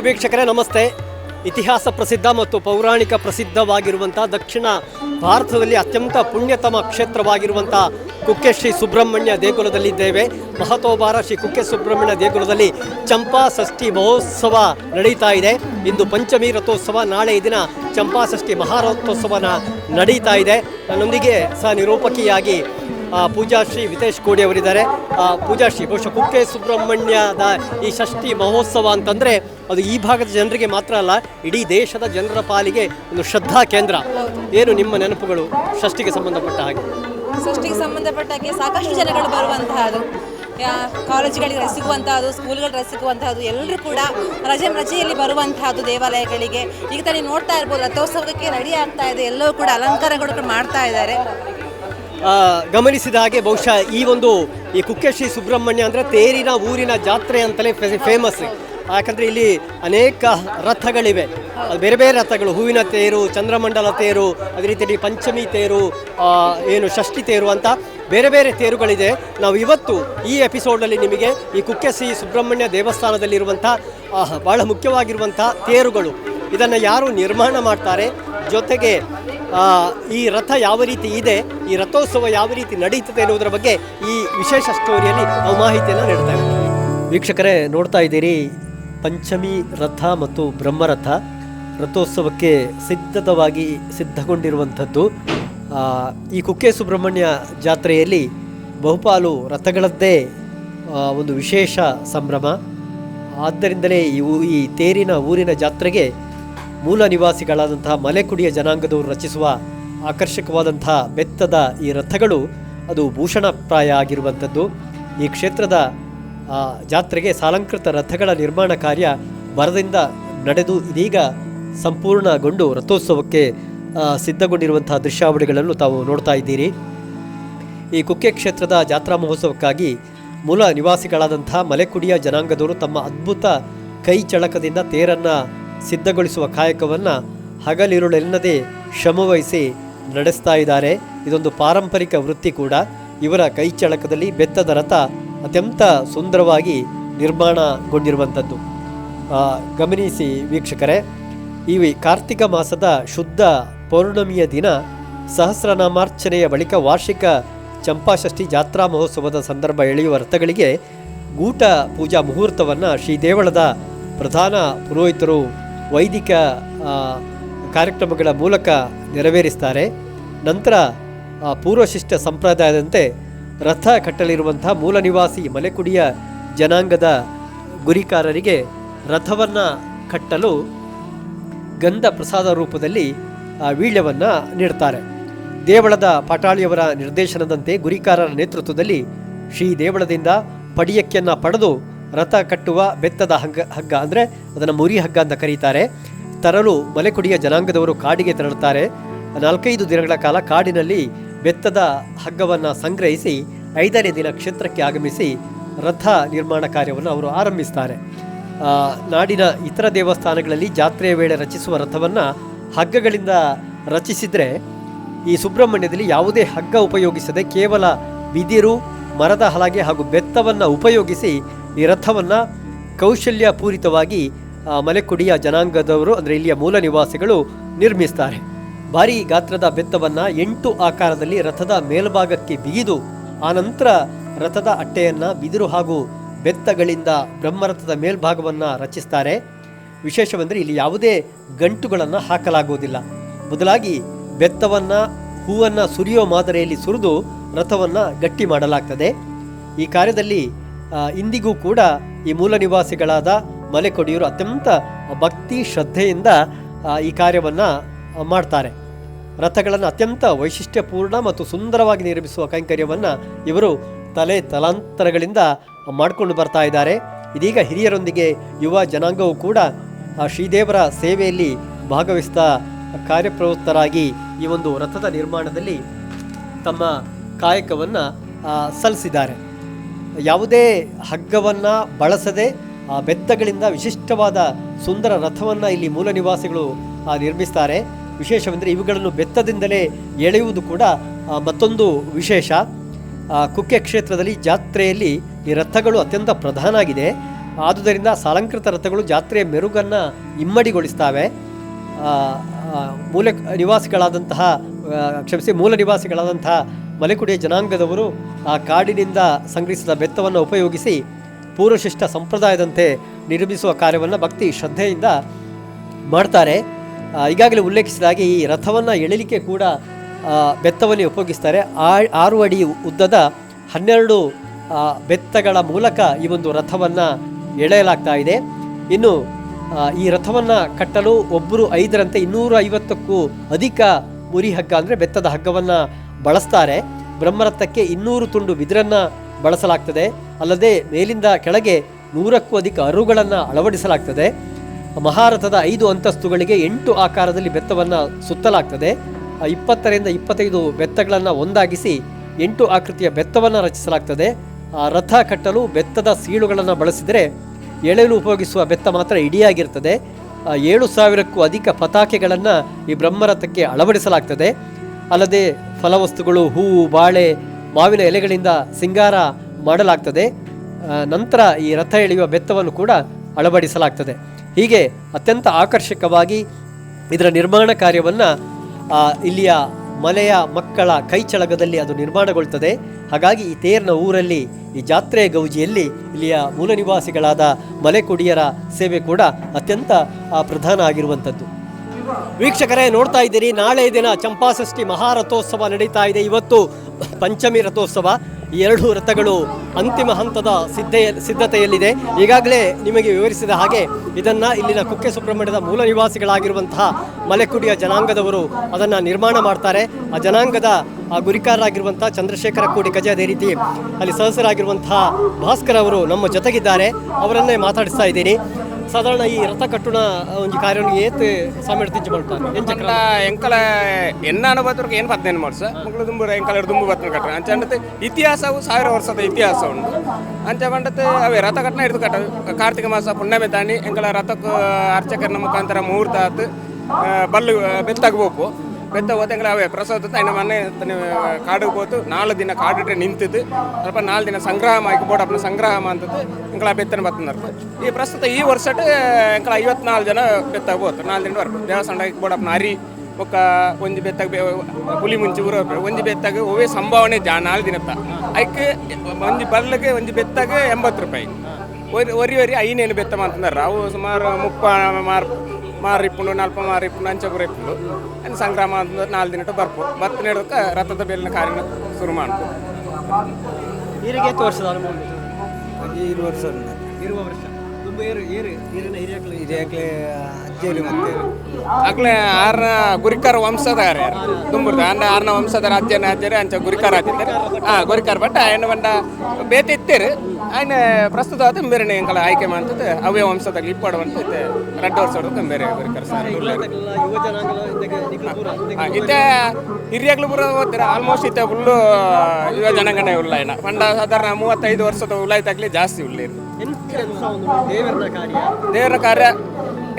ವೀಕ್ಷಕರೇ, ನಮಸ್ತೆ. ಇತಿಹಾಸ ಪ್ರಸಿದ್ಧ ಮತ್ತು ಪೌರಾಣಿಕ ಪ್ರಸಿದ್ಧವಾಗಿರುವಂಥ ದಕ್ಷಿಣ ಭಾರತದಲ್ಲಿ ಅತ್ಯಂತ ಪುಣ್ಯತಮ ಕ್ಷೇತ್ರವಾಗಿರುವಂಥ ಕುಕ್ಕೆ ಶ್ರೀ ಸುಬ್ರಹ್ಮಣ್ಯ ದೇಗುಲದಲ್ಲಿದ್ದೇವೆ. ಮಹತೋಬಾರ ಶ್ರೀ ಕುಕ್ಕೆ ಸುಬ್ರಹ್ಮಣ್ಯ ದೇಗುಲದಲ್ಲಿ ಚಂಪಾ ಷಷ್ಠಿ ಮಹೋತ್ಸವ ನಡೀತಾ ಇದೆ. ಇಂದು ಪಂಚಮಿ ರಥೋತ್ಸವ, ನಾಳೆ ದಿನ ಚಂಪಾ ಷಷ್ಠಿ ಮಹಾರಥೋತ್ಸವನ ನಡೀತಾ ಇದೆ. ನನ್ನೊಂದಿಗೆ ಸಹ ನಿರೂಪಕಿಯಾಗಿ ಪೂಜಾಶ್ರೀ ವಿತೇಶ್ ಕೋಡಿ ಅವರಿದ್ದಾರೆ. ಪೂಜಾಶ್ರೀ ಬಹುಶಃ ಕುಕ್ಕೆ ಸುಬ್ರಹ್ಮಣ್ಯದ ಈ ಷಷ್ಠಿ ಮಹೋತ್ಸವ ಅಂತಂದರೆ ಅದು ಈ ಭಾಗದ ಜನರಿಗೆ ಮಾತ್ರ ಅಲ್ಲ, ಇಡೀ ದೇಶದ ಜನರ ಪಾಲಿಗೆ ಒಂದು ಶ್ರದ್ಧಾ ಕೇಂದ್ರ. ಏನು ನಿಮ್ಮ ನೆನಪುಗಳು ಷಷ್ಠಿಗೆ ಸಂಬಂಧಪಟ್ಟ ಹಾಗೆ? ಷಷ್ಠಿಗೆ ಸಂಬಂಧಪಟ್ಟ ಹಾಗೆ ಸಾಕಷ್ಟು ಜನಗಳು ಬರುವಂತಹದು. ಕಾಲೇಜುಗಳಿಗೆ ರಜೆ ಸಿಗುವಂತಹದ್ದು ಸ್ಕೂಲ್ಗಳಿಗೆ ಎಲ್ಲರೂ ಕೂಡ ರಜೆ ರಜೆಯಲ್ಲಿ ಬರುವಂತಹದ್ದು ದೇವಾಲಯಗಳಿಗೆ. ಈಗ ತಾನೇ ನೋಡ್ತಾ ಇರ್ಬೋದು, ರಥೋತ್ಸವಕ್ಕೆ ರೆಡಿ ಆಗ್ತಾ ಇದೆ, ಎಲ್ಲರೂ ಕೂಡ ಅಲಂಕಾರಗಳು ಮಾಡ್ತಾ ಇದ್ದಾರೆ. ಗಮನಿಸಿದ ಹಾಗೆ ಬಹುಶಃ ಈ ಒಂದು ಈ ಕುಕ್ಕೆ ಶ್ರೀ ಸುಬ್ರಹ್ಮಣ್ಯ ಅಂದರೆ ತೇರಿನ ಊರಿನ ಜಾತ್ರೆ ಅಂತಲೇ ಫೇಮಸ್ ಯಾಕಂದರೆ ಇಲ್ಲಿ ಅನೇಕ ರಥಗಳಿವೆ. ಬೇರೆ ಬೇರೆ ರಥಗಳು. ಹೂವಿನ ತೇರು, ಚಂದ್ರಮಂಡಲ ತೇರು, ಅದೇ ರೀತಿಯಲ್ಲಿ ಪಂಚಮಿ ತೇರು ಏನು ಷಷ್ಠಿ ತೇರು ಅಂತ ಬೇರೆ ಬೇರೆ ತೇರುಗಳಿದೆ. ನಾವು ಇವತ್ತು ಈ ಎಪಿಸೋಡಲ್ಲಿ ನಿಮಗೆ ಈ ಕುಕ್ಕೆ ಶ್ರೀ ಸುಬ್ರಹ್ಮಣ್ಯ ದೇವಸ್ಥಾನದಲ್ಲಿರುವಂಥ ಬಹಳ ಮುಖ್ಯವಾಗಿರುವಂಥ ತೇರುಗಳು. ಇದನ್ನು ಯಾರು ನಿರ್ಮಾಣ ಮಾಡ್ತಾರೆ? ಜೊತೆಗೆ ಈ ರಥ ಯಾವ ರೀತಿ ಇದೆ, ಈ ರಥೋತ್ಸವ ಯಾವ ರೀತಿ ನಡೀತದೆ ಅನ್ನೋದರ ಬಗ್ಗೆ ಈ ವಿಶೇಷ ಸ್ಟೋರಿಯಲ್ಲಿ ನಾವು ಮಾಹಿತಿಯನ್ನು ಇದ್ದೀವಿ. ವೀಕ್ಷಕರೇ, ನೋಡ್ತಾ ಇದ್ದೀರಿ, ಪಂಚಮಿ ರಥ ಮತ್ತು ಬ್ರಹ್ಮರಥ ರಥೋತ್ಸವಕ್ಕೆ ಸಿದ್ಧತವಾಗಿ ಸಿದ್ಧಗೊಂಡಿರುವಂಥದ್ದು. ಈ ಕುಕ್ಕೆ ಸುಬ್ರಹ್ಮಣ್ಯ ಜಾತ್ರೆಯಲ್ಲಿ ಬಹುಪಾಲು ರಥಗಳದ್ದೇ ಒಂದು ವಿಶೇಷ ಸಂಭ್ರಮ. ಆದ್ದರಿಂದಲೇ ಇವು ಈ ತೇರಿನ ಊರಿನ ಜಾತ್ರೆಗೆ ಮೂಲ ನಿವಾಸಿಗಳಾದಂತಹ ಮಲೆಕುಡಿಯ ಜನಾಂಗದವರು ರಚಿಸುವ ಆಕರ್ಷಕವಾದಂತಹ ಬೆತ್ತದ ಈ ರಥಗಳು ಅದು ಭೂಷಣಪ್ರಾಯ ಆಗಿರುವಂಥದ್ದು. ಈ ಕ್ಷೇತ್ರದ ಜಾತ್ರೆಗೆ ಸಾಲಂಕೃತ ರಥಗಳ ನಿರ್ಮಾಣ ಕಾರ್ಯ ಬರದಿಂದ ನಡೆದು ಇದೀಗ ಸಂಪೂರ್ಣಗೊಂಡು ರಥೋತ್ಸವಕ್ಕೆ ಸಿದ್ಧಗೊಂಡಿರುವಂತಹ ದೃಶ್ಯಾವಳಿಗಳನ್ನು ತಾವು ನೋಡ್ತಾ ಇದ್ದೀರಿ. ಈ ಕುಕ್ಕೆ ಕ್ಷೇತ್ರದ ಜಾತ್ರಾ ಮಹೋತ್ಸವಕ್ಕಾಗಿ ಮೂಲ ನಿವಾಸಿಗಳಾದಂಥ ಮಲೆಕುಡಿಯ ಜನಾಂಗದವರು ತಮ್ಮ ಅದ್ಭುತ ಕೈ ಚಳಕದಿಂದ ತೇರನ್ನು ಸಿದ್ಧಗೊಳಿಸುವ ಕಾಯಕವನ್ನು ಹಗಲಿರುಳೆನ್ನದೇ ಶ್ರಮವಹಿಸಿ ನಡೆಸ್ತಾ ಇದ್ದಾರೆ. ಇದೊಂದು ಪಾರಂಪರಿಕ ವೃತ್ತಿ ಕೂಡ. ಇವರ ಕೈಚಳಕದಲ್ಲಿ ಬೆತ್ತದ ರಥ ಅತ್ಯಂತ ಸುಂದರವಾಗಿ ನಿರ್ಮಾಣಗೊಂಡಿರುವಂಥದ್ದು. ಗಮನಿಸಿ ವೀಕ್ಷಕರೇ, ಈ ಕಾರ್ತಿಕ ಮಾಸದ ಶುದ್ಧ ಪೌರ್ಣಮಿಯ ದಿನ ಸಹಸ್ರನಾಮಾರ್ಚನೆಯ ಬಳಿಕ ವಾರ್ಷಿಕ ಚಂಪಾಷಷ್ಠಿ ಜಾತ್ರಾ ಮಹೋತ್ಸವದ ಸಂದರ್ಭ ಎಳೆಯುವ ರಥಗಳಿಗೆ ಗೂಟ ಪೂಜಾ ಮುಹೂರ್ತವನ್ನು ಶ್ರೀ ದೇವಳದ ಪ್ರಧಾನ ಪುರೋಹಿತರು ವೈದಿಕ ಕಾರ್ಯಕ್ರಮಗಳ ಮೂಲಕ ನೆರವೇರಿಸ್ತಾರೆ. ನಂತರ ಪೂರ್ವಶಿಷ್ಟ ಸಂಪ್ರದಾಯದಂತೆ ರಥ ಕಟ್ಟಲಿರುವಂಥ ಮೂಲ ನಿವಾಸಿ ಮಲೆಕುಡಿಯ ಜನಾಂಗದ ಗುರಿಕಾರರಿಗೆ ರಥವನ್ನು ಕಟ್ಟಲು ಗಂಧ ಪ್ರಸಾದ ರೂಪದಲ್ಲಿ ವೀಳ್ಯವನ್ನು ನೀಡ್ತಾರೆ. ದೇವಳದ ಪಾಟಾಳಿಯವರ ನಿರ್ದೇಶನದಂತೆ ಗುರಿಕಾರರ ನೇತೃತ್ವದಲ್ಲಿ ಶ್ರೀ ದೇವಳದಿಂದ ಪಡಿಯಕ್ಕಿಯನ್ನು ಪಡೆದು ರಥ ಕಟ್ಟುವ ಬೆತ್ತದ ಹಗ್ಗ ಹಗ್ಗ ಅಂದರೆ ಅದನ್ನು ಮುರಿ ಹಗ್ಗ ಅಂತ ಕರೀತಾರೆ. ತರಲು ಮಲೆಕುಡಿಯ ಜನಾಂಗದವರು ಕಾಡಿಗೆ ತೆರಳುತ್ತಾರೆ. ನಾಲ್ಕೈದು ದಿನಗಳ ಕಾಲ ಕಾಡಿನಲ್ಲಿ ಬೆತ್ತದ ಹಗ್ಗವನ್ನು ಸಂಗ್ರಹಿಸಿ, ಐದನೇ ದಿನ ಕ್ಷೇತ್ರಕ್ಕೆ ಆಗಮಿಸಿ ರಥ ನಿರ್ಮಾಣ ಕಾರ್ಯವನ್ನು ಅವರು ಆರಂಭಿಸ್ತಾರೆ. ನಾಡಿನ ಇತರ ದೇವಸ್ಥಾನಗಳಲ್ಲಿ ಜಾತ್ರೆಯ ವೇಳೆ ರಚಿಸುವ ರಥವನ್ನು ಹಗ್ಗಗಳಿಂದ ರಚಿಸಿದರೆ ಈ ಸುಬ್ರಹ್ಮಣ್ಯದಲ್ಲಿ ಯಾವುದೇ ಹಗ್ಗ ಉಪಯೋಗಿಸದೆ ಕೇವಲ ಬಿದಿರು, ಮರದ ಹಲಗೆ ಹಾಗೂ ಬೆತ್ತವನ್ನು ಉಪಯೋಗಿಸಿ ಈ ರಥವನ್ನು ಕೌಶಲ್ಯ ಪೂರಿತವಾಗಿ ಮಲೆಕುಡಿಯ ಜನಾಂಗದವರು, ಅಂದರೆ ಇಲ್ಲಿಯ ಮೂಲ ನಿವಾಸಿಗಳು ನಿರ್ಮಿಸ್ತಾರೆ. ಭಾರಿ ಗಾತ್ರದ ಬೆತ್ತವನ್ನು ಎಂಟು ಆಕಾರದಲ್ಲಿ ರಥದ ಮೇಲ್ಭಾಗಕ್ಕೆ ಬಿಗಿದು ಆನಂತರ ರಥದ ಅಟ್ಟೆಯನ್ನು ಬಿದಿರು ಹಾಗೂ ಬೆತ್ತಗಳಿಂದ ಬ್ರಹ್ಮರಥದ ಮೇಲ್ಭಾಗವನ್ನು ರಚಿಸ್ತಾರೆ. ವಿಶೇಷವೆಂದರೆ ಇಲ್ಲಿ ಯಾವುದೇ ಗಂಟುಗಳನ್ನು ಹಾಕಲಾಗುವುದಿಲ್ಲ. ಬದಲಾಗಿ ಬೆತ್ತವನ್ನು, ಹೂವನ್ನು ಸುರಿಯೋ ಮಾದರಿಯಲ್ಲಿ ಸುರಿದು ರಥವನ್ನು ಗಟ್ಟಿ ಮಾಡಲಾಗ್ತದೆ. ಈ ಕಾರ್ಯದಲ್ಲಿ ಇಂದಿಗೂ ಕೂಡ ಈ ಮೂಲ ನಿವಾಸಿಗಳಾದ ಮಲೆಕೊಡಿಯರು ಅತ್ಯಂತ ಭಕ್ತಿ ಶ್ರದ್ಧೆಯಿಂದ ಈ ಕಾರ್ಯವನ್ನು ಮಾಡ್ತಾರೆ. ರಥಗಳನ್ನು ಅತ್ಯಂತ ವೈಶಿಷ್ಟ್ಯಪೂರ್ಣ ಮತ್ತು ಸುಂದರವಾಗಿ ನಿರ್ಮಿಸುವ ಕೈಂಕರ್ಯವನ್ನು ಇವರು ತಲೆ ತಲಾಂತರಗಳಿಂದ ಮಾಡಿಕೊಂಡು ಬರ್ತಾ ಇದ್ದಾರೆ. ಇದೀಗ ಹಿರಿಯರೊಂದಿಗೆ ಯುವ ಜನಾಂಗವು ಕೂಡ ಶ್ರೀದೇವರ ಸೇವೆಯಲ್ಲಿ ಭಾಗವಹಿಸ್ತಾ ಕಾರ್ಯಪ್ರವೃತ್ತರಾಗಿ ಈ ಒಂದು ರಥದ ನಿರ್ಮಾಣದಲ್ಲಿ ತಮ್ಮ ಕಾಯಕವನ್ನು ಸಲ್ಲಿಸಿದ್ದಾರೆ. ಯಾವುದೇ ಹಗ್ಗವನ್ನು ಬಳಸದೆ ಆ ಬೆತ್ತಗಳಿಂದ ವಿಶಿಷ್ಟವಾದ ಸುಂದರ ರಥವನ್ನು ಇಲ್ಲಿ ಮೂಲ ನಿವಾಸಿಗಳು ನಿರ್ಮಿಸ್ತಾರೆ. ವಿಶೇಷವೆಂದರೆ ಇವುಗಳನ್ನು ಬೆತ್ತದಿಂದಲೇ ಎಳೆಯುವುದು ಕೂಡ ಮತ್ತೊಂದು ವಿಶೇಷ. ಕುಕ್ಕೆ ಕ್ಷೇತ್ರದಲ್ಲಿ ಜಾತ್ರೆಯಲ್ಲಿ ಈ ರಥಗಳು ಅತ್ಯಂತ ಪ್ರಧಾನ ಆಗಿದೆ ಆದುದರಿಂದ ಸಾಲಂಕೃತ ರಥಗಳು ಜಾತ್ರೆಯ ಮೆರುಗನ್ನು ಇಮ್ಮಡಿಗೊಳಿಸ್ತಾವೆ. ಮೂಲ ನಿವಾಸಿಗಳಾದಂತಹ ಕ್ಷಮಿಸಿ ಮೂಲ ನಿವಾಸಿಗಳಾದಂತಹ ಮಲೆಕುಡಿಯ ಜನಾಂಗದವರು ಆ ಕಾಡಿನಿಂದ ಸಂಗ್ರಹಿಸಿದ ಬೆತ್ತವನ್ನು ಉಪಯೋಗಿಸಿ ಪೂರ್ವಶಿಷ್ಟ ಸಂಪ್ರದಾಯದಂತೆ ನಿರ್ಮಿಸುವ ಕಾರ್ಯವನ್ನು ಭಕ್ತಿ ಶ್ರದ್ಧೆಯಿಂದ ಮಾಡ್ತಾರೆ. ಈಗಾಗಲೇ ಉಲ್ಲೇಖಿಸಿದಾಗಿ ಈ ರಥವನ್ನು ಎಳಲಿಕ್ಕೆ ಕೂಡ ಬೆತ್ತವನ್ನು ಉಪಯೋಗಿಸ್ತಾರೆ. ಆರು ಅಡಿ ಉದ್ದದ ಹನ್ನೆರಡು ಬೆತ್ತಗಳ ಮೂಲಕ ಈ ಒಂದು ರಥವನ್ನು ಎಳೆಯಲಾಗ್ತಾ ಇದೆ. ಇನ್ನು ಈ ರಥವನ್ನು ಕಟ್ಟಲು ಒಬ್ಬರು ಐದರಂತೆ ಇನ್ನೂರ ಐವತ್ತಕ್ಕೂ ಅಧಿಕ ಮುರಿ ಹಗ್ಗ ಅಂದರೆ ಬೆತ್ತದ ಹಗ್ಗವನ್ನು ಬಳಸ್ತಾರೆ. ಬ್ರಹ್ಮರಥಕ್ಕೆ ಇನ್ನೂರು ತುಂಡು ಬಿದಿರನ್ನು ಬಳಸಲಾಗ್ತದೆ. ಅಲ್ಲದೆ ಮೇಲಿಂದ ಕೆಳಗೆ ನೂರಕ್ಕೂ ಅಧಿಕ ಅರುಗಳನ್ನು ಅಳವಡಿಸಲಾಗ್ತದೆ. ಮಹಾರಥದ ಐದು ಅಂತಸ್ತುಗಳಿಗೆ ಎಂಟು ಆಕಾರದಲ್ಲಿ ಬೆತ್ತವನ್ನು ಸುತ್ತಲಾಗ್ತದೆ. ಇಪ್ಪತ್ತರಿಂದ ಇಪ್ಪತ್ತೈದು ಬೆತ್ತಗಳನ್ನು ಒಂದಾಗಿಸಿ ಎಂಟು ಆಕೃತಿಯ ಬೆತ್ತವನ್ನು ರಚಿಸಲಾಗ್ತದೆ. ಆ ರಥ ಕಟ್ಟಲು ಬೆತ್ತದ ಸೀಳುಗಳನ್ನು ಬಳಸಿದರೆ ಎಳೆಯಲು ಉಪಯೋಗಿಸುವ ಬೆತ್ತ ಮಾತ್ರ ಇಡಿಯಾಗಿರ್ತದೆ. ಏಳು ಸಾವಿರಕ್ಕೂ ಅಧಿಕ ಪತಾಕೆಗಳನ್ನು ಈ ಬ್ರಹ್ಮರಥಕ್ಕೆ ಅಳವಡಿಸಲಾಗ್ತದೆ. ಅಲ್ಲದೆ ಫಲವಸ್ತುಗಳು, ಹೂವು, ಬಾಳೆ, ಮಾವಿನ ಎಲೆಗಳಿಂದ ಸಿಂಗಾರ ಮಾಡಲಾಗ್ತದೆ. ನಂತರ ಈ ರಥ ಎಳೆಯುವ ಬೆತ್ತವನ್ನು ಕೂಡ ಅಳವಡಿಸಲಾಗ್ತದೆ. ಹೀಗೆ ಅತ್ಯಂತ ಆಕರ್ಷಕವಾಗಿ ಇದರ ನಿರ್ಮಾಣ ಕಾರ್ಯವನ್ನು ಇಲ್ಲಿಯ ಮಲೆಯ ಮಕ್ಕಳ ಕೈಚಳಗದಲ್ಲಿ ಅದು ನಿರ್ಮಾಣಗೊಳ್ತದೆ. ಹಾಗಾಗಿ ಈ ತೇರಿನ ಊರಲ್ಲಿ, ಈ ಜಾತ್ರೆ ಗೌಜಿಯಲ್ಲಿ ಇಲ್ಲಿಯ ಮೂಲ ನಿವಾಸಿಗಳಾದ ಮಲೆಕುಡಿಯರ ಸೇವೆ ಕೂಡ ಅತ್ಯಂತ ಪ್ರಧಾನ ಆಗಿರುವಂಥದ್ದು. ವೀಕ್ಷಕರೇ, ನೋಡ್ತಾ ಇದ್ದೀರಿ, ನಾಳೆ ದಿನ ಚಂಪಾಷ್ಠಿ ಮಹಾರಥೋತ್ಸವ ನಡೀತಾ ಇದೆ. ಇವತ್ತು ಪಂಚಮಿ ರಥೋತ್ಸವ. ಎರಡು ರಥಗಳು ಅಂತಿಮ ಹಂತದ ಸಿದ್ಧೆಯ, ಸಿದ್ಧತೆಯಲ್ಲಿದೆ. ಈಗಾಗಲೇ ನಿಮಗೆ ವಿವರಿಸಿದ ಹಾಗೆ ಇದನ್ನ ಇಲ್ಲಿನ ಕುಕ್ಕೆ ಸುಬ್ರಹ್ಮಣ್ಯದ ಮೂಲ ನಿವಾಸಿಗಳಾಗಿರುವಂತಹ ಮಲೆಕುಡಿಯ ಜನಾಂಗದವರು ಅದನ್ನ ನಿರ್ಮಾಣ ಮಾಡ್ತಾರೆ. ಆ ಜನಾಂಗದ, ಆ ಗುರಿಕಾರರಾಗಿರುವಂತಹ ಚಂದ್ರಶೇಖರ ಕೋಡಿ ಗಜ ಅದೇ ರೀತಿ ಅಲ್ಲಿ ಸದಸ್ಯರಾಗಿರುವಂತಹ ಭಾಸ್ಕರ್ ಅವರು ನಮ್ಮ ಜೊತೆಗಿದ್ದಾರೆ. ಅವರನ್ನೇ ಮಾತಾಡಿಸ್ತಾ ಇದ್ದೀನಿ. ಸಾಧಾರಣ ಈ ರಥ ಕಟ್ಟುನ ಒಂಜಿ ಕಾರ್ಯವನ್ನು ಏತ್ ಸಾಮೆಡ್ ಎಂಕಲ ಎನ್ನ ಅನುಭವಕ್ಕೆ ಏನು ಪದ್ನೇನು ಮಾಡ್ಸ? ಮಕ್ಕಳು ದುಂಬು ಎಂಕಲ ದುಂಬು ಬತ್ತನ ಕಟ್ಟ ಅಂಚ ಅಂಡತೆ ಇತಿಹಾಸವು ಸಾವಿರ ವರ್ಷದ ಇತಿಹಾಸ ಉಂಟು. ಅಂಚೆ ಬಂಡತೆ ಅವೇ ರಥ ಕಟ್ಟನ ಹಿಡಿದು ಕಟ್ಟ ಕಾರ್ತಿಕ ಮಾಸ ಪುಣ್ಯಮೆ ತಾಣಿ, ಎಂಕಲ ರಥಕ್ಕೆ ಅರ್ಚಕರನ ಮುಖಾಂತರ ಮುಹೂರ್ತ ಆತು. ಬಲ್ಲು ಬೆತ್ತಾಗ ಬೋಪು ಬೆತ್ತ ಅವೇ ಅಯ್ನ ಮನೆ ತನ್ನ ಕಾಡು ಹೋತು. ನಾಲ್ಕು ದಿನ ಕಾಡಿಟ್ರೆ ನಿಂತಿದ್ದು. ಸ್ವಲ್ಪ ನಾಲ್ಕು ದಿನ ಸಂಗ್ರಹ ಮಾಡಿ ಬೋಡಪ್ಪನ ಸಂಗ್ರಹ ಅಂತದ್ದು ಇಂಕಳ ಬೆತ್ತನ ಬತ್ತನರ್ದು ಈ ಪ್ರಸ್ತುತ ಈ ವರ್ಷಟ್ಟು ಇಂಕಳ ಐವತ್ನಾಲ್ಕು ಜನ ಬೆತ್ತ ಹೋತು. ನಾಲ್ಕು ದಿನ ಬರ್ಬೇಕು ದೇವಸ್ಥಾನ ಬೋಡಪ್ಪನ ಅರಿ ಒಕ್ಕ ಒಂಜಿ ಬೆತ್ತಾಗ ಹುಲಿ ಮುಂಚೆ ಊರ ಒಂಜಿ ಬೆತ್ತಾಗ ಒವೇ ಸಂಭಾವನೆ ಜಾ ನಾಲ್ಕು ದಿನತ್ತ ಐಕ್ ಒಂದು ಬಲ್ಲಗೆ ಒಂಜಿ ಬೆತ್ತಾಗ ಎಂಬತ್ತು ರೂಪಾಯಿ. ಒರಿ ಒರಿ ಒರಿ ಐನೇನು ಬೆತ್ತ ಮಾಡ್ತಾರೆ ಅವು ಸುಮಾರು ಮುಪ್ಪ, ಮಾರ್ ಮಾರಿಪ್ಪುಂಡು ನಲ್ಪ ಮಾರಿಪ್ಪುಂಡು ಅಂಚಪುರ ಇಪ್ಪುಂಡು ಅಂದ್ರೆ ಸಂಗ್ರಾಮ ಅಂತ ನಾಲ್ಕು ದಿನ ಬರ್ಪು ಬತ್ತ ನೆಡೋಕೆ ರಥದ ಬೇಲಿನ ಕಾರ್ಯ ಶುರು ಮಾಡ್ತು ಈರಿಗೆ ಎಷ್ಟು ವರ್ಷದ ಅನುಭವ? ಇರು ವರ್ಷ. ಇರುವ ವರ್ಷ ತುಂಬ ಏರು ಏರು ನೀರಿನ ಹಿರಿಯಕಲು ಹಿರಿಯಕ್ಲೆ ಅಜ್ಜಿಯಲ್ಲಿ ಮತ್ತೆ ಅಕ್ಲೆ ಆರ್ನ ಗುರಿಕಾರ ವಂಶದಾರೆ ತುಂಬುರ್ದು ಅಂಡ ಆರ್ನ ವಂಶದಾರ ಅಜ್ಜನ ಅಜ್ಜರೆ ಅಂಚ ಗುರಿಕಾರ ಆಗಿದ್ದಾರೆ. ಹಾ ಗುರಿಕಾರ ಬಟ್ಟ ಆಯ್ನ ಬಂಡ ಬೇತಿ ಇತ್ತೀರಿ ಆಯ್ನ ಪ್ರಸ್ತುತ ಆತ ಬೇರೆ ಎಂಕಲ ಆಯ್ಕೆ ಮಾಡ್ತದೆ. ಅವೇ ವಂಶದಲ್ಲಿ ಇಪ್ಪಾಡುವಂತ ರಡ್ಡ ವರ್ಷ ಹೊಡೆದ ಬೇರೆ ಗುರಿಕಾರ ಸರ್. ಇತ್ತೆ ಹಿರಿಯಾಗ್ಲು ಬರೋ ಓದ್ತೀರ? ಆಲ್ಮೋಸ್ಟ್ ಇತ್ತೆ ಫುಲ್ಲು ಯುವ ಜನಗಣ ಉಳ್ಳ ಬಂಡ ಪಂಡ ಸಾಧಾರಣ ಮೂವತ್ತೈದು ವರ್ಷದ ಉಳ್ಳಾಯ್ತಾಗ್ಲಿ ಜಾಸ್ತಿ ಉಳ್ಳಿರು. ದೇವರ ಕಾರ್ಯ?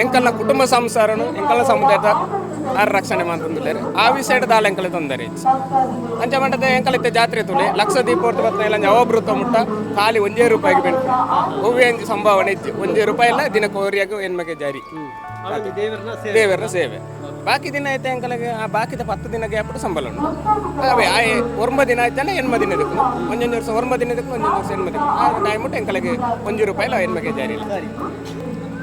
ಎಂಕಲ್ನ ಕುಟುಂಬ ಸಂಸಾರನು ಎಂಕಲ್ನ ಸಮುದಾಯದ ಆರ ರಕ್ಷಣೆ ಮಾಡ್ತಿದ್ದಾರೆ ಆ ವಿಷಯದ ದಾಲ ಎಂಕಲೆ ತೊಂದರೆ ಅಂಚೆ ಮಂಡದ ಎಂಕಲಿತ್ತೆ ಜಾತ್ರೆ ತುಳಿ ಲಕ್ಷ ದೀಪ ಹೊರ್ತು ಬತ್ತ ಇಲ್ಲ ಅವಭೃತ ಮುಟ್ಟ ಖಾಲಿ ಒಂದೇ ರೂಪಾಯಿಗೆ ಬೆಂಟು ಹೂವೆ ಒಂಜಿ ಸಂಭಾವನೆ ಇತ್ತು. ಒಂದೇ ರೂಪಾಯಿ ಇಲ್ಲ ದಿನಕ್ಕೆ ಓರಿಯಾಗ ಹೆಣ್ಮಗೆ ಜಾರಿ. ದೇವರ ಸೇವೆ. ಬಾಕಿ ದಿನ ಐತೆ ಎಂಕಲಿಗೆ ಆ ಬಾಕಿದ ಪತ್ತು ದಿನ ಗ್ಯಾಪ್ ಸಂಬಳ ಉಂಟು. ಅವೇ ಆ ಒರ್ಮ ದಿನ ಆಯ್ತಾನೆ ಎಣ್ಮ ದಿನ ಇದಕ್ಕೆ ಒಂದೊಂದು ವರ್ಷ ಒರ್ಮ ದಿನ ಇದಕ್ಕೆ ಒಂದೊಂದು ವರ್ಷ ಎಣ್ಮ ದಿನ ಆ ಟೈಮ್ ಬಿಟ್ಟು ಎಂಕಲಿಗೆ ಒಂದು ರೂಪಾಯಿ ಇಲ್ಲ ಹೆಣ್ಮಗೆ ಜಾರಿ ಇಲ್ಲ.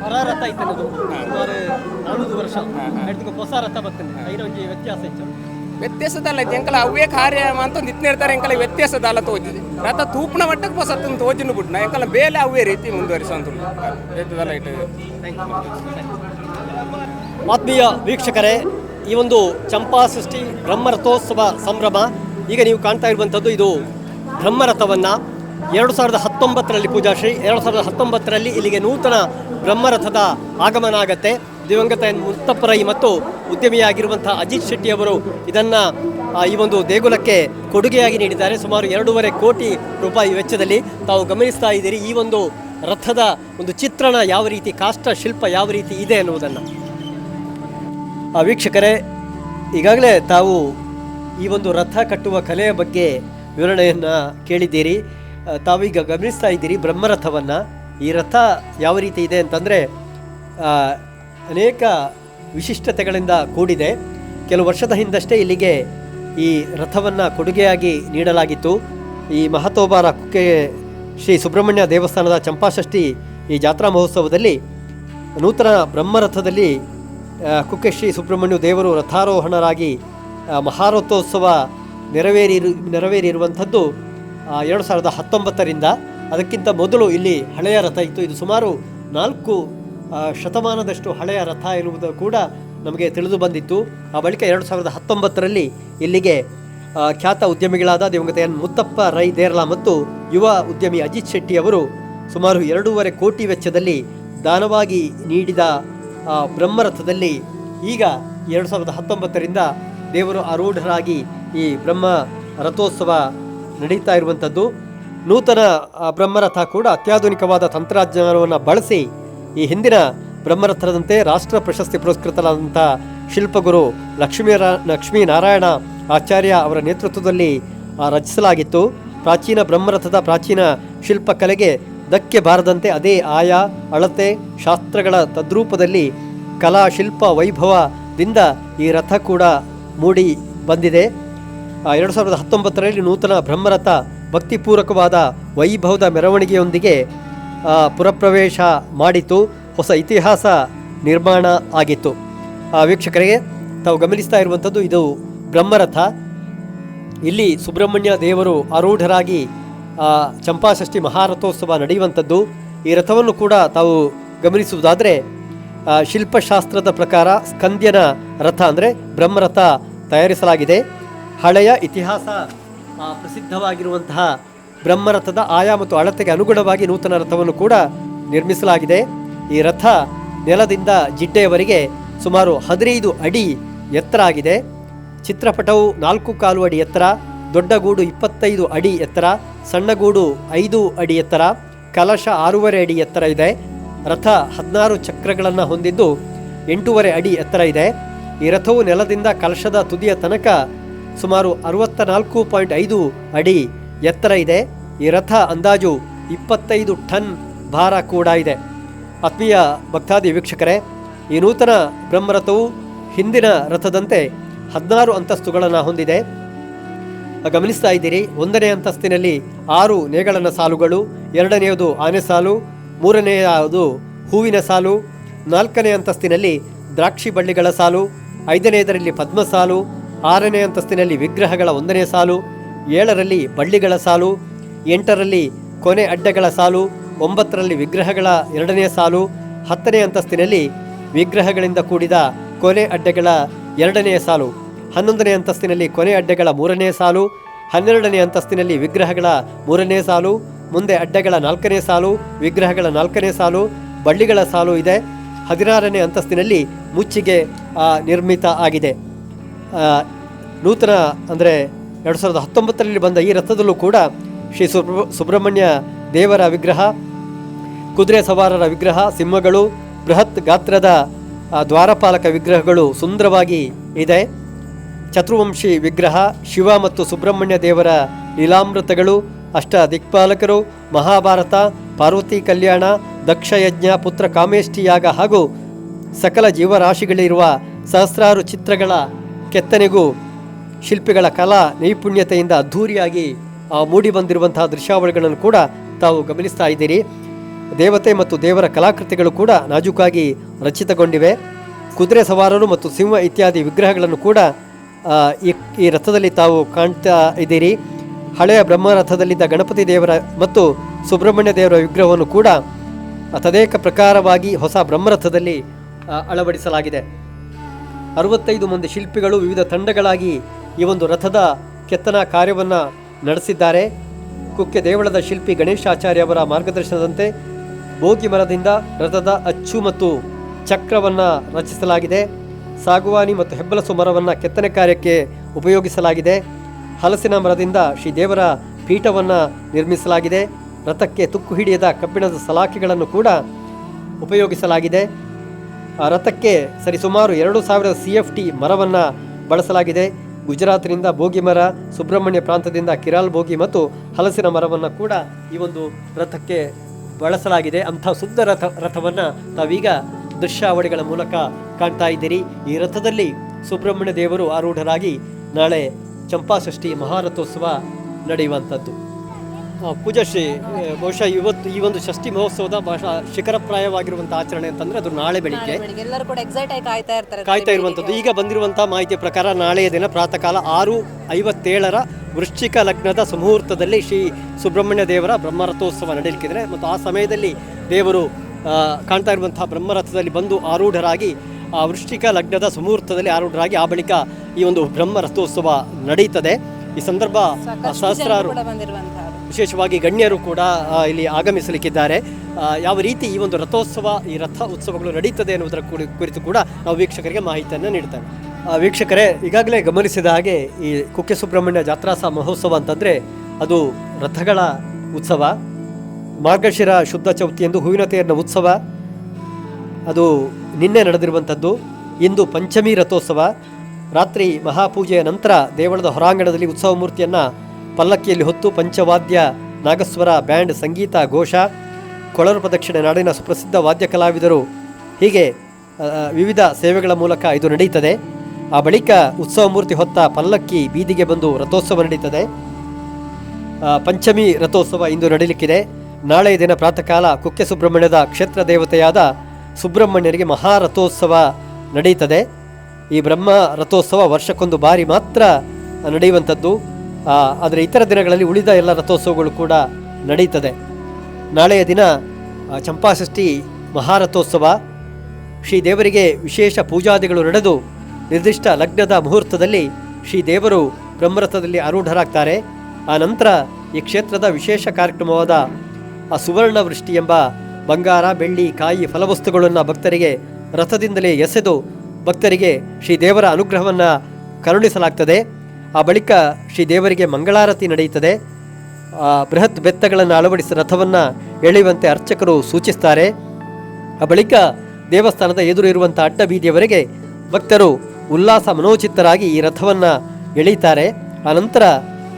ಹೊರ ರಥ ಅದು ಸುಮಾರು ನಾನೂರು ವರ್ಷ. ಅದಕ್ಕೆ ಹೊಸ ರಥ ಬರ್ತೇನೆ. ಐನ ಒಂಜಿ ವ್ಯತ್ಯಾಸ ಹೆಚ್ಚು ವ್ಯತ್ಯಾಸದಲ್ಲ ಐತೆ ಎಂಕಲ ಅವೇ ಕಾರ್ಯ ಅಂತ ನಿಂತಿರ್ತಾರೆ ಎಂಕಲ ವ್ಯತ್ಯಾಸದಲ್ಲ ತೋಜಿದೆ. ರಥ ತೂಪಣ ಮಟ್ಟಕ್ಕೆ ಹೊಸತ್ತನ್ನು ತೋಜಿನ ಬಿಡ್ನ ಎಂಕಲ ಬೇಲೆ ಅವೇ ರೀತಿ ಮುಂದುವರಿಸಂತ ಇಟ್ಟು ಆತ್ಮೀಯ ವೀಕ್ಷಕರೇ ಈ ಒಂದು ಚಂಪಾ ಸೃಷ್ಟಿ ಬ್ರಹ್ಮರಥೋತ್ಸವ ಸಂಭ್ರಮ ಈಗ ನೀವು ಕಾಣ್ತಾ ಇರುವಂಥದ್ದು ಇದು ಬ್ರಹ್ಮರಥವನ್ನು ಎರಡು ಸಾವಿರದ ಹತ್ತೊಂಬತ್ತರಲ್ಲಿ ಪೂಜಾಶ್ರೀ, ಎರಡು ಸಾವಿರದ ಹತ್ತೊಂಬತ್ತರಲ್ಲಿ ಇಲ್ಲಿಗೆ ನೂತನ ಬ್ರಹ್ಮರಥದ ಆಗಮನ ಆಗತ್ತೆ. ದಿವಂಗತ ಎನ್ ಮುತ್ತಪ್ಪರೈ ಮತ್ತು ಉದ್ಯಮಿಯಾಗಿರುವಂತಹ ಅಜಿತ್ ಶೆಟ್ಟಿ ಅವರು ಇದನ್ನು ಈ ಒಂದು ದೇಗುಲಕ್ಕೆ ಕೊಡುಗೆಯಾಗಿ ನೀಡಿದ್ದಾರೆ. ಸುಮಾರು ಎರಡೂವರೆ ಕೋಟಿ ರೂಪಾಯಿ ವೆಚ್ಚದಲ್ಲಿ ತಾವು ಗಮನಿಸ್ತಾ ಇದ್ದೀರಿ. ಈ ಒಂದು ರಥದ ಒಂದು ಚಿತ್ರಣ ಯಾವ ರೀತಿ, ಕಾಷ್ಟ ಶಿಲ್ಪ ಯಾವ ರೀತಿ ಇದೆ ಅನ್ನುವುದನ್ನು. ವೀಕ್ಷಕರೇ, ಈಗಾಗಲೇ ತಾವು ಈ ಒಂದು ರಥ ಕಟ್ಟುವ ಕಲೆಯ ಬಗ್ಗೆ ವಿವರಣೆಯನ್ನು ಕೇಳಿದ್ದೀರಿ. ತಾವೀಗ ಗಮನಿಸ್ತಾ ಇದ್ದೀರಿ, ಬ್ರಹ್ಮರಥವನ್ನು. ಈ ರಥ ಯಾವ ರೀತಿ ಇದೆ ಅಂತಂದರೆ ಅನೇಕ ವಿಶಿಷ್ಟತೆಗಳಿಂದ ಕೂಡಿದೆ. ಕೆಲವು ವರ್ಷದ ಹಿಂದಷ್ಟೇ ಇಲ್ಲಿಗೆ ಈ ರಥವನ್ನು ಕೊಡುಗೆಯಾಗಿ ನೀಡಲಾಗಿತ್ತು. ಈ ಮಹತೋಬಾರ ಕುಕ್ಕೆ ಶ್ರೀ ಸುಬ್ರಹ್ಮಣ್ಯ ದೇವಸ್ಥಾನದ ಚಂಪಾಷಷ್ಠಿ ಈ ಜಾತ್ರಾ ಮಹೋತ್ಸವದಲ್ಲಿ ನೂತನ ಬ್ರಹ್ಮರಥದಲ್ಲಿ ಕುಕ್ಕೆ ಶ್ರೀ ಸುಬ್ರಹ್ಮಣ್ಯ ದೇವರು ರಥಾರೋಹಣರಾಗಿ ಮಹಾರಥೋತ್ಸವ ನೆರವೇರಿ ನೆರವೇರಿರುವಂಥದ್ದು ಎರಡು ಸಾವಿರದ ಹತ್ತೊಂಬತ್ತರಿಂದ ಅದಕ್ಕಿಂತ ಮೊದಲು ಇಲ್ಲಿ ಹಳೆಯ ರಥ ಇತ್ತು. ಇದು ಸುಮಾರು ನಾಲ್ಕು ಶತಮಾನದಷ್ಟು ಹಳೆಯ ರಥ ಇರುವುದು ಕೂಡ ನಮಗೆ ತಿಳಿದು ಬಂದಿತ್ತು. ಆ ಬಳಿಕ ಎರಡು ಸಾವಿರದ ಹತ್ತೊಂಬತ್ತರಲ್ಲಿ ಇಲ್ಲಿಗೆ ಖ್ಯಾತ ಉದ್ಯಮಿಗಳಾದ ದಿವಂಗತ ಎನ್. ಮುತ್ತಪ್ಪ ರೈ ದೇರ್ಲಾ ಮತ್ತು ಯುವ ಉದ್ಯಮಿ ಅಜಿತ್ ಶೆಟ್ಟಿ ಅವರು ಸುಮಾರು ಎರಡೂವರೆ ಕೋಟಿ ವೆಚ್ಚದಲ್ಲಿ ದಾನವಾಗಿ ನೀಡಿದ ಬ್ರಹ್ಮರಥದಲ್ಲಿ ಈಗ ಎರಡು ಸಾವಿರದ ಹತ್ತೊಂಬತ್ತರಿಂದ ದೇವರು ಆರೂಢರಾಗಿ ಈ ಬ್ರಹ್ಮ ರಥೋತ್ಸವ ನಡೀತಾ ಇರುವಂಥದ್ದು. ನೂತನ ಬ್ರಹ್ಮರಥ ಕೂಡ ಅತ್ಯಾಧುನಿಕವಾದ ತಂತ್ರಜ್ಞಾನವನ್ನು ಬಳಸಿ ಈ ಹಿಂದಿನ ಬ್ರಹ್ಮರಥದಂತೆ ರಾಷ್ಟ್ರ ಪ್ರಶಸ್ತಿ ಪುರಸ್ಕೃತರಾದಂಥ ಶಿಲ್ಪಗುರು ಲಕ್ಷ್ಮೀ ಲಕ್ಷ್ಮೀನಾರಾಯಣ ಆಚಾರ್ಯ ಅವರ ನೇತೃತ್ವದಲ್ಲಿ ರಚಿಸಲಾಗಿತ್ತು. ಪ್ರಾಚೀನ ಬ್ರಹ್ಮರಥದ ಪ್ರಾಚೀನ ಶಿಲ್ಪಕಲೆಗೆ ಧಕ್ಕೆ ಬಾರದಂತೆ ಅದೇ ಆಯಾ, ಅಳತೆ, ಶಾಸ್ತ್ರಗಳ ತದ್ರೂಪದಲ್ಲಿ ಕಲಾ, ಶಿಲ್ಪ ವೈಭವದಿಂದ ಈ ರಥ ಕೂಡ ಮೂಡಿ ಬಂದಿದೆ. ಎರಡು ಸಾವಿರದ ಹತ್ತೊಂಬತ್ತರಲ್ಲಿ ನೂತನ ಬ್ರಹ್ಮರಥ ಭಕ್ತಿಪೂರ್ವಕವಾದ ವೈಭವದ ಮೆರವಣಿಗೆಯೊಂದಿಗೆ ಪುರಪ್ರವೇಶ ಮಾಡಿತು, ಹೊಸ ಇತಿಹಾಸ ನಿರ್ಮಾಣ ಆಗಿತ್ತು. ವೀಕ್ಷಕರಿಗೆ ತಾವು ಗಮನಿಸ್ತಾ ಇರುವಂಥದ್ದು ಇದು ಬ್ರಹ್ಮರಥ. ಇಲ್ಲಿ ಸುಬ್ರಹ್ಮಣ್ಯ ದೇವರು ಆರೂಢರಾಗಿ ಚಂಪಾಷಷ್ಠಿ ಮಹಾರಥೋತ್ಸವ ನಡೆಯುವಂಥದ್ದು. ಈ ರಥವನ್ನು ಕೂಡ ತಾವು ಗಮನಿಸುವುದಾದರೆ ಶಿಲ್ಪಶಾಸ್ತ್ರದ ಪ್ರಕಾರ ಸ್ಕಂದ್ಯನ ರಥ ಅಂದರೆ ಬ್ರಹ್ಮರಥ ತಯಾರಿಸಲಾಗಿದೆ. ಹಳೆಯ ಇತಿಹಾಸ ಪ್ರಸಿದ್ಧವಾಗಿರುವಂತಹ ಬ್ರಹ್ಮರಥದ ಆಯಾ ಮತ್ತು ಅಳತೆಗೆ ಅನುಗುಣವಾಗಿ ನೂತನ ರಥವನ್ನು ಕೂಡ ನಿರ್ಮಿಸಲಾಗಿದೆ. ಈ ರಥ ನೆಲದಿಂದ ಜಿಡ್ಡೆಯವರೆಗೆ ಸುಮಾರು ಹದಿನೈದು ಅಡಿ ಎತ್ತರ ಆಗಿದೆ. ಚಿತ್ರಪಟವು ನಾಲ್ಕು ಕಾಲು ಅಡಿ ಎತ್ತರ, ದೊಡ್ಡ ಗೂಡು ಇಪ್ಪತ್ತೈದು ಅಡಿ ಎತ್ತರ, ಸಣ್ಣ ಗೂಡು ಐದು ಅಡಿ ಎತ್ತರ, ಕಲಶ ಆರೂವರೆ ಅಡಿ ಎತ್ತರ ಇದೆ. ರಥ ಹದಿನಾರು ಚಕ್ರಗಳನ್ನು ಹೊಂದಿದ್ದು ಎಂಟೂವರೆ ಅಡಿ ಎತ್ತರ ಇದೆ. ಈ ರಥವು ನೆಲದಿಂದ ಕಲಶದ ತುದಿಯ ತನಕ ಸುಮಾರು ಅರವತ್ತ ನಾಲ್ಕು ಪಾಯಿಂಟ್ ಐದು ಅಡಿ ಎತ್ತರ ಇದೆ. ಈ ರಥ ಅಂದಾಜು ಇಪ್ಪತ್ತೈದು ಟನ್ ಭಾರ ಕೂಡ ಇದೆ. ಆತ್ಮೀಯ ಭಕ್ತಾದಿ ವೀಕ್ಷಕರೇ, ಈ ನೂತನ ಬ್ರಹ್ಮರಥವು ಹಿಂದಿನ ರಥದಂತೆ ಹದಿನಾರು ಅಂತಸ್ತುಗಳನ್ನು ಹೊಂದಿದೆ. ಗಮನಿಸ್ತಾ ಇದ್ದೀರಿ, ಒಂದನೇ ಅಂತಸ್ತಿನಲ್ಲಿ ಆರು ನೇಗಳನ ಸಾಲುಗಳು, ಎರಡನೆಯದು ಆನೆ ಸಾಲು, ಮೂರನೆಯದು ಹೂವಿನ ಸಾಲು, ನಾಲ್ಕನೇ ಅಂತಸ್ತಿನಲ್ಲಿ ದ್ರಾಕ್ಷಿ ಬಳ್ಳಿಗಳ ಸಾಲು, ಐದನೆಯದರಲ್ಲಿ ಪದ್ಮ ಸಾಲು ಆರನೇ ಅಂತಸ್ತಿನಲ್ಲಿ ವಿಗ್ರಹಗಳ ಒಂದನೇ ಸಾಲು, ಏಳರಲ್ಲಿ ಬಳ್ಳಿಗಳ ಸಾಲು, ಎಂಟರಲ್ಲಿ ಕೊನೆ ಅಡ್ಡಗಳ ಸಾಲು, ಒಂಬತ್ತರಲ್ಲಿ ವಿಗ್ರಹಗಳ ಎರಡನೇ ಸಾಲು, ಹತ್ತನೇ ಅಂತಸ್ತಿನಲ್ಲಿ ವಿಗ್ರಹಗಳಿಂದ ಕೂಡಿದ ಕೊನೆ ಅಡ್ಡಗಳ ಎರಡನೆಯ ಸಾಲು, ಹನ್ನೊಂದನೇ ಅಂತಸ್ತಿನಲ್ಲಿ ಕೊನೆ ಅಡ್ಡಗಳ ಮೂರನೇ ಸಾಲು, ಹನ್ನೆರಡನೇ ಅಂತಸ್ತಿನಲ್ಲಿ ವಿಗ್ರಹಗಳ ಮೂರನೇ ಸಾಲು, ಮುಂದೆ ಅಡ್ಡಗಳ ನಾಲ್ಕನೇ ಸಾಲು, ವಿಗ್ರಹಗಳ ನಾಲ್ಕನೇ ಸಾಲು, ಬಳ್ಳಿಗಳ ಸಾಲು ಇದೆ. ಹದಿನಾರನೇ ಅಂತಸ್ತಿನಲ್ಲಿ ಮುಚ್ಚಿಗೆ ನಿರ್ಮಿತ ಆಗಿದೆ. ನೂತನ ಅಂದರೆ ಎರಡು ಸಾವಿರದ ಹತ್ತೊಂಬತ್ತರಲ್ಲಿ ಬಂದ ಈ ರಥದಲ್ಲೂ ಕೂಡ ಶ್ರೀ ಸುಬ್ರ, ಸುಬ್ರಹ್ಮಣ್ಯ ದೇವರ ವಿಗ್ರಹ, ಕುದುರೆ ಸವಾರರ ವಿಗ್ರಹ, ಸಿಂಹಗಳು, ಬೃಹತ್ ಗಾತ್ರದ ದ್ವಾರಪಾಲಕ ವಿಗ್ರಹಗಳು ಸುಂದರವಾಗಿ ಇದೆ. ಚತುರ್ವಂಶಿ ವಿಗ್ರಹ, ಶಿವ ಮತ್ತು ಸುಬ್ರಹ್ಮಣ್ಯ ದೇವರ ಲೀಲಾಮೃತಗಳು, ಅಷ್ಟ ದಿಕ್ಪಾಲಕರು, ಮಹಾಭಾರತ, ಪಾರ್ವತಿ ಕಲ್ಯಾಣ ದಕ್ಷಯಜ್ಞ ಪುತ್ರ ಕಾಮೇಷ್ಠಿಯಾಗ ಹಾಗೂ ಸಕಲ ಜೀವರಾಶಿಗಳಿರುವ ಸಹಸ್ರಾರು ಚಿತ್ರಗಳ ಕೆತ್ತನೆಗೂ ಶಿಲ್ಪಿಗಳ ಕಲಾ ನೈಪುಣ್ಯತೆಯಿಂದ ಅದ್ಧೂರಿಯಾಗಿ ಆ, ಮೂಡಿಬಂದಿರುವಂತಹ ದೃಶ್ಯಾವಳಿಗಳನ್ನು ಕೂಡ ತಾವು ಗಮನಿಸ್ತಾ ಇದ್ದೀರಿ. ದೇವತೆ ಮತ್ತು ದೇವರ ಕಲಾಕೃತಿಗಳು ಕೂಡ ನಾಜೂಕಾಗಿ ರಚಿತಗೊಂಡಿವೆ. ಕುದುರೆ ಸವಾರರು ಮತ್ತು ಸಿಂಹ ಇತ್ಯಾದಿ ವಿಗ್ರಹಗಳನ್ನು ಕೂಡ ಈ ಈ ರಥದಲ್ಲಿ ತಾವು ಕಾಣ್ತಾ ಇದ್ದೀರಿ. ಹಳೆಯ ಬ್ರಹ್ಮರಥದಲ್ಲಿದ್ದ ಗಣಪತಿ ದೇವರ ಮತ್ತು ಸುಬ್ರಹ್ಮಣ್ಯ ದೇವರ ವಿಗ್ರಹವನ್ನು ಕೂಡ ತದೇಕ ಪ್ರಕಾರವಾಗಿ ಹೊಸ ಬ್ರಹ್ಮರಥದಲ್ಲಿ ಅಳವಡಿಸಲಾಗಿದೆ. ಅರವತ್ತೈದು ಮಂದಿ ಶಿಲ್ಪಿಗಳು ವಿವಿಧ ತಂಡಗಳಾಗಿ ಈ ಒಂದು ರಥದ ಕೆತ್ತನ ಕಾರ್ಯವನ್ನು ನಡೆಸಿದ್ದಾರೆ. ಕುಕ್ಕೆ ದೇವಳದ ಶಿಲ್ಪಿ ಗಣೇಶಾಚಾರ್ಯ ಅವರ ಮಾರ್ಗದರ್ಶನದಂತೆ ಬೋಗಿ ಮರದಿಂದ ರಥದ ಅಚ್ಚು ಮತ್ತು ಚಕ್ರವನ್ನು ರಚಿಸಲಾಗಿದೆ. ಸಾಗುವಾನಿ ಮತ್ತು ಹೆಬ್ಬಲಸು ಮರವನ್ನು ಕೆತ್ತನೆ ಕಾರ್ಯಕ್ಕೆ ಉಪಯೋಗಿಸಲಾಗಿದೆ. ಹಲಸಿನ ಮರದಿಂದ ಶ್ರೀ ದೇವರ ಪೀಠವನ್ನು ನಿರ್ಮಿಸಲಾಗಿದೆ. ರಥಕ್ಕೆ ತುಕ್ಕು ಹಿಡಿಯದ ಕಬ್ಬಿಣದ ಸಲಾಖೆಗಳನ್ನು ಕೂಡ ಉಪಯೋಗಿಸಲಾಗಿದೆ. ರಥಕ್ಕೆ ಸರಿಸುಮಾರು ಎರಡು ಸಾವಿರದ ಸಿ ಎಫ್ ಟಿ ಮರವನ್ನು ಬಳಸಲಾಗಿದೆ. ಗುಜರಾತ್ನಿಂದ ಭೋಗಿ ಮರ, ಸುಬ್ರಹ್ಮಣ್ಯ ಪ್ರಾಂತದಿಂದ ಕಿರಾಲ್ ಭೋಗಿ ಮತ್ತು ಹಲಸಿನ ಮರವನ್ನು ಕೂಡ ಈ ಒಂದು ರಥಕ್ಕೆ ಬಳಸಲಾಗಿದೆ. ಅಂಥ ಸುಂದರ ರಥ, ರಥವನ್ನು ತಾವೀಗ ದೃಶ್ಯಾವಳಿಗಳ ಮೂಲಕ ಕಾಣ್ತಾ ಇದ್ದೀರಿ. ಈ ರಥದಲ್ಲಿ ಸುಬ್ರಹ್ಮಣ್ಯ ದೇವರು ಆರೂಢರಾಗಿ ನಾಳೆ ಚಂಪಾಷಷ್ಠಿ ಮಹಾರಥೋತ್ಸವ ನಡೆಯುವಂಥದ್ದು. ಪೂಜಾಶ್ರೀ ಶ್ರೀ ಬಹುಶಃ ಇವತ್ತು ಈ ಒಂದು ಷಷ್ಠಿ ಮಹೋತ್ಸವದ ಬಹುಶಃ ಶಿಖರಪ್ರಾಯವಾಗಿರುವಂಥ ಆಚರಣೆ ಅಂತಂದ್ರೆ ಅದು ನಾಳೆ ಬೆಳಿಗ್ಗೆ. ಎಲ್ಲರೂ ಕೂಡ ಎಕ್ಸೈಟ್ ಆಗಿ ಕಾಯ್ತಾ ಇರ್ತಾರೆ ಕಾಯ್ತಾ ಇರುವಂಥದ್ದು. ಈಗ ಬಂದಿರುವಂತಹ ಮಾಹಿತಿ ಪ್ರಕಾರ ನಾಳೆಯ ದಿನ ಪ್ರಾತಃ ಕಾಲ ಆರು ಐವತ್ತೇಳರ ವೃಶ್ಚಿಕ ಲಗ್ನದ ಸುಮುಹೂರ್ತದಲ್ಲಿ ಶ್ರೀ ಸುಬ್ರಹ್ಮಣ್ಯ ದೇವರ ಬ್ರಹ್ಮರಥೋತ್ಸವ ನಡೆಯಲಿಕ್ಕಿದೆ ಮತ್ತು ಆ ಸಮಯದಲ್ಲಿ ದೇವರು ಕಾಣ್ತಾ ಇರುವಂತಹ ಬ್ರಹ್ಮರಥದಲ್ಲಿ ಬಂದು ಆರೂಢರಾಗಿ ಆ ವೃಶ್ಚಿಕ ಲಗ್ನದ ಸುಮುಹೂರ್ತದಲ್ಲಿ ಆರೂಢರಾಗಿ ಆ ಬಳಿಕ ಈ ಒಂದು ಬ್ರಹ್ಮರಥೋತ್ಸವ ನಡೆಯುತ್ತದೆ ಈ ಸಂದರ್ಭ ಸಹಸ್ರಾರು ವಿಶೇಷವಾಗಿ ಗಣ್ಯರು ಕೂಡ ಇಲ್ಲಿ ಆಗಮಿಸಲಿಕ್ಕಿದ್ದಾರೆ. ಯಾವ ರೀತಿ ಈ ಒಂದು ರಥೋತ್ಸವ, ಈ ರಥ ಉತ್ಸವಗಳು ನಡೀತದೆ ಎನ್ನುವುದರ ಕುರಿ- ಕುರಿತು ಕೂಡ ನಾವು ವೀಕ್ಷಕರಿಗೆ ಮಾಹಿತಿಯನ್ನು ನೀಡ್ತೇವೆ. ವೀಕ್ಷಕರೇ, ಈಗಾಗಲೇ ಗಮನಿಸಿದ ಹಾಗೆ ಈ ಕುಕ್ಕೆ ಸುಬ್ರಹ್ಮಣ್ಯ ಜಾತ್ರಾಸ ಮಹೋತ್ಸವ ಅಂತಂದರೆ ಅದು ರಥಗಳ ಉತ್ಸವ. ಮಾರ್ಗಶಿರ ಶುದ್ಧ ಚೌತಿಯಂದು ಹೂವಿನ ತೇರಿನ ಉತ್ಸವ. ಅದು ನಿನ್ನೆ ನಡೆದಿರುವಂಥದ್ದು. ಇಂದು ಪಂಚಮಿ ರಥೋತ್ಸವ. ರಾತ್ರಿ ಮಹಾಪೂಜೆಯ ನಂತರ ದೇವಳದ ಹೊರಾಂಗಣದಲ್ಲಿ ಉತ್ಸವ ಮೂರ್ತಿಯನ್ನು ಪಲ್ಲಕ್ಕಿಯಲ್ಲಿ ಹೊತ್ತು ಪಂಚವಾದ್ಯ ನಾಗಸ್ವರ ಬ್ಯಾಂಡ್ ಸಂಗೀತ ಘೋಷ. ಕೊಳರು ಪ್ರದಕ್ಷಿಣೆ ನಾಡಿನ ಸುಪ್ರಸಿದ್ಧ ವಾದ್ಯ ಕಲಾವಿದರು. ಹೀಗೆ ವಿವಿಧ ಸೇವೆಗಳ ಮೂಲಕ ಇದು ನಡೆಯುತ್ತದೆ. ಆ ಬಳಿಕ ಉತ್ಸವ ಮೂರ್ತಿ ಹೊತ್ತ ಪಲ್ಲಕ್ಕಿ ಬೀದಿಗೆ ಬಂದು ರಥೋತ್ಸವ ನಡೀತದೆ. ಪಂಚಮಿ ರಥೋತ್ಸವ ಇಂದು ನಡೆಯಲಿಕ್ಕಿದೆ ನಾಳೆ ದಿನ ಪ್ರಾತಃ ಕಾಲ ಕುಕ್ಕೆ ಸುಬ್ರಹ್ಮಣ್ಯದ ಕ್ಷೇತ್ರ ದೇವತೆಯಾದ ಸುಬ್ರಹ್ಮಣ್ಯರಿಗೆ ಮಹಾರಥೋತ್ಸವ ನಡೆಯುತ್ತದೆ ಈ ಬ್ರಹ್ಮ ರಥೋತ್ಸವ ವರ್ಷಕ್ಕೊಂದು ಬಾರಿ ಮಾತ್ರ ನಡೆಯುವಂಥದ್ದು. ಆದರೆ ಇತರ ದಿನಗಳಲ್ಲಿ ಉಳಿದ ಎಲ್ಲ ರಥೋತ್ಸವಗಳು ಕೂಡ ನಡೆಯುತ್ತದೆ ನಾಳೆಯ ದಿನ ಚಂಪಾಷಷ್ಠಿ ಮಹಾರಥೋತ್ಸವ. ಶ್ರೀ ದೇವರಿಗೆ ವಿಶೇಷ ಪೂಜಾದಿಗಳು ನಡೆದು, ನಿರ್ದಿಷ್ಟ ಲಗ್ನದ ಮುಹೂರ್ತದಲ್ಲಿ ಶ್ರೀ ದೇವರು ಬ್ರಹ್ಮರಥದಲ್ಲಿ ಆರೂಢರಾಗ್ತಾರೆ ಆ ನಂತರ ಈ ಕ್ಷೇತ್ರದ ವಿಶೇಷ ಕಾರ್ಯಕ್ರಮವಾದ ಆ ಸುವರ್ಣ ವೃಷ್ಟಿ ಎಂಬ ಬಂಗಾರ, ಬೆಳ್ಳಿ, ಕಾಯಿ ಫಲವಸ್ತುಗಳನ್ನು ಭಕ್ತರಿಗೆ ರಥದಿಂದಲೇ ಎಸೆದು ಭಕ್ತರಿಗೆ ಶ್ರೀ ದೇವರ ಅನುಗ್ರಹವನ್ನು ಕರುಣಿಸಲಾಗ್ತದೆ. ಆ ಬಳಿಕ ಶ್ರೀ ದೇವರಿಗೆ ಮಂಗಳಾರತಿ ನಡೆಯುತ್ತದೆ. ಆ ಬೃಹತ್ ಬೆತ್ತಗಳನ್ನು ಅಳವಡಿಸಿ ರಥವನ್ನು ಎಳೆಯುವಂತೆ ಅರ್ಚಕರು ಸೂಚಿಸ್ತಾರೆ. ಆ ಬಳಿಕ ದೇವಸ್ಥಾನದ ಎದುರು ಇರುವಂಥ ಅಡ್ಡ ಬೀದಿಯವರೆಗೆ ಭಕ್ತರು ಉಲ್ಲಾಸ ಮನೋಚಿತ್ತರಾಗಿ ಈ ರಥವನ್ನು ಎಳೆಯುತ್ತಾರೆ. ಆನಂತರ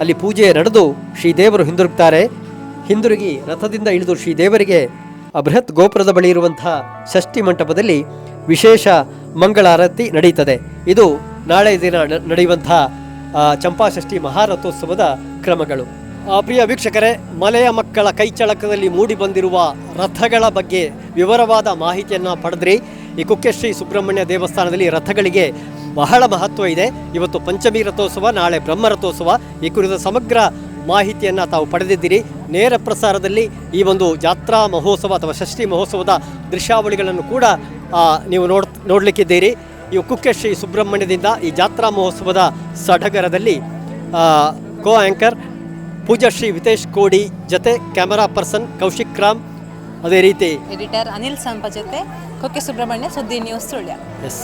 ಅಲ್ಲಿ ಪೂಜೆ ನಡೆದು ಶ್ರೀದೇವರು ಹಿಂದಿರುಗ್ತಾರೆ. ಹಿಂದಿರುಗಿ ರಥದಿಂದ ಇಳಿದು ಶ್ರೀದೇವರಿಗೆ ಆ ಬೃಹತ್ ಗೋಪುರದ ಬಳಿ ಇರುವಂತಹ ಷಷ್ಠಿ ಮಂಟಪದಲ್ಲಿ ವಿಶೇಷ ಮಂಗಳಾರತಿ ನಡೆಯುತ್ತದೆ. ಇದು ನಾಳೆ ದಿನ ನಡೆಯುವಂತಹ ಚಂಪಾಷಷ್ಠಿ ಮಹಾರಥೋತ್ಸವದ ಕ್ರಮಗಳು. ಪ್ರಿಯ ವೀಕ್ಷಕರೇ, ಮಲೆಯ ಮಕ್ಕಳ ಕೈಚಳಕದಲ್ಲಿ ಮೂಡಿ ಬಂದಿರುವ ರಥಗಳ ಬಗ್ಗೆ ವಿವರವಾದ ಮಾಹಿತಿಯನ್ನು ಪಡೆದ್ರಿ. ಈ ಕುಕ್ಕೆಶ್ರೀ ಸುಬ್ರಹ್ಮಣ್ಯ ದೇವಸ್ಥಾನದಲ್ಲಿ ರಥಗಳಿಗೆ ಬಹಳ ಮಹತ್ವ ಇದೆ. ಇವತ್ತು ಪಂಚಮಿ ರಥೋತ್ಸವ, ನಾಳೆ ಬ್ರಹ್ಮ ರಥೋತ್ಸವ. ಈ ಕುರಿತ ಸಮಗ್ರ ಮಾಹಿತಿಯನ್ನು ತಾವು ಪಡೆದಿದ್ದೀರಿ. ನೇರ ಪ್ರಸಾರದಲ್ಲಿ ಈ ಒಂದು ಜಾತ್ರಾ ಮಹೋತ್ಸವ ಅಥವಾ ಷಷ್ಠಿ ಮಹೋತ್ಸವದ ದೃಶ್ಯಾವಳಿಗಳನ್ನು ಕೂಡ ನೀವು ನೋಡ್, ನೋಡಲಿಕ್ಕಿದ್ದೀರಿ. ಈ ಕುಕ್ಕೆ ಶ್ರೀ ಸುಬ್ರಹ್ಮಣ್ಯದಿಂದ ಈ ಜಾತ್ರಾ ಮಹೋತ್ಸವದ ಸಡಗರದಲ್ಲಿ ಕೋ ಆ್ಯಂಕರ್ ಪೂಜಾಶ್ರೀ ವಿತೇಶ್ ಕೋಡಿ ಜೊತೆ ಕ್ಯಾಮರಾ ಪರ್ಸನ್ ಕೌಶಿಕ್ ರಾಮ್ ಅದೇ ರೀತಿ ಎಡಿಟರ್ ಅನಿಲ್ ಸಂಪ ಜೊತೆ ಕುಕ್ಕೆ ಸುಬ್ರಹ್ಮಣ್ಯ ಸುದ್ದಿ ನ್ಯೂಸ್ ಸುಳ್ಯ. ಎಸ್